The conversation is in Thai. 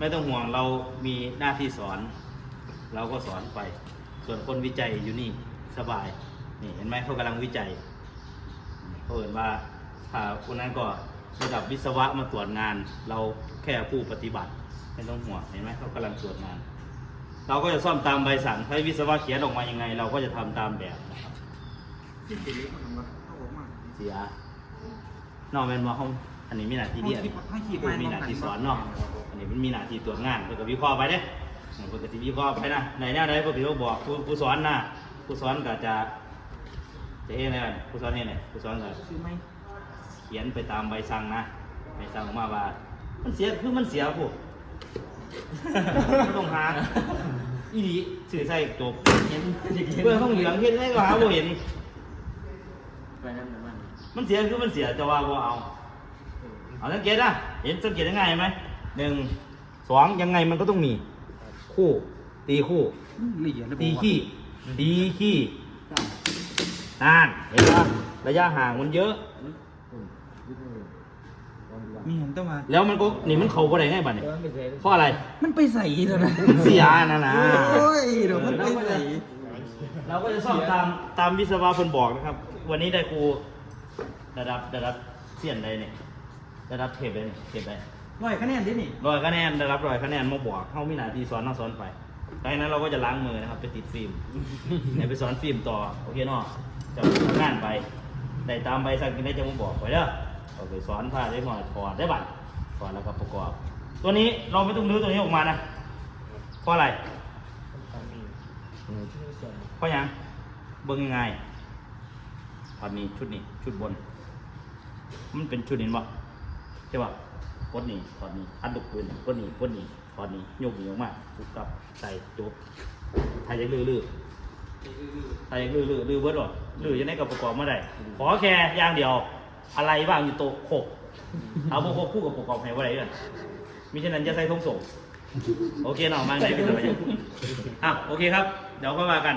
ไม่ต้องห่วงเรามีหน้าที่สอน เราก็สอนไป ส่วนคนวิจัยอยู่นี่สบาย นี่เห็นไหมเขากำลังวิจัยเขาเห็นว่าถ้าคนนั้นก็ระดับวิศวะมาตรวจงาน เราแค่ผู้ปฏิบัติไม่ต้องห่วงเห็นไหมเขากำลังตรวจงาน เราก็จะซ่อมตามใบสั่งให้วิศวะเขียนออกมายังไง เราก็จะทำตามแบบนะครับที่ติดลิฟต์มันก็เข้าออกมาเสียนอกแมนว่าเขา อันนี้มีหน้าที่เดียวให้ขีดเออมีหน้าที่สอนเนาะ อันนี้มันมีหน้าที่ตรวจงานเพื่อกับวิเคราะห์ไปเด้เพื่อกับวิเคราะห์ไปนะในแนวใดปกติเขาบอกผู้ผู้สอนนะผู้สอนก็จะจะเฮ็ดอะไรกันผู้สอนเฮ็ดไงผู้สอนก็คือไม่เขียนไปตามใบสั่งนะ ใบสั่งออกมาว่า มันเสียคือมันเสียพวกไม่ต้องหาอีหลีสื่อใส่จบเห็นเพื่อนห้องเหลืองเห็นได้ก็หาบ่เห็นไปนั่นนะมันมันเสียคือมันเสียจะว่าบ่เอา เอาสังเกตนะเห็นสังเกตยังไงไหมหนึ่งสองยังไงมันก็ต้องมี คู่ ตีคู่ละเอียดเลยตีขี้ตีขี้นานเห็นปะระยะห่างมันเยอะมีเห็นต้องมาแล้วมันก็นี่มันเข้าบ่ได้ไงบัดนี้เพราะอะไร มันไปใส่เถอะนะมันเสียนะนะโอ้ยเดี๋ยวมันไปใส่เราก็จะซ่อมตามตามวิศวะคนบอกนะครับ วันนี้ได้ครูระดับระดับเสียนได้เนี่ย ระดับเทปได้เนี่ยเทปได้ร้อยคะแนนดินี่ร้อยคะแนนได้รับร้อยคะแนนมาบอกเขามีหน้าที่สอนน้องสอนไปดังนั้นเราก็จะล้างมือนะครับ ไปติดฟิล์ม เนี่ยไปสอนฟิล์มต่อโอเคเนาะจะทำงานไปได้ตามใบสั่งกินได้จะมาบอกไว้เด้อเอาไปสอนผ้าได้หมอถอดได้บัตรถอดแล้วก็ประกอบ ตัวนี้เราไม่ต้องรื้อตัวนี้ออกมานะเพราะอะไรเพราะหยังเบิ่งยังไงตอนนี้ชุดนี้ชุดบน มันเป็นชุดนี้บ่ ใช่ป่ะกดนี้ถอดนี้อัดลูกปืนกดนี้กดนี้ถอดนี้ยกนี้ออกมาปุ๊บกลับใส่จบไทยจะลื้อลื้อไทยจะลื้อลื้อลื้อเบิร์ดหรอลื้อยังไงก็ประกอบมาได้ขอแค่อย่างเดียว อะไรบ้างอยู่โต๊ะหกเอาพวกหกคู่กับประกอบให้ว่าไรกันมิฉะนั้นจะใส่ทงส่งโอเคเนาะมาไหนก็จะไปอะโอเคครับ เดี๋ยวก็มากัน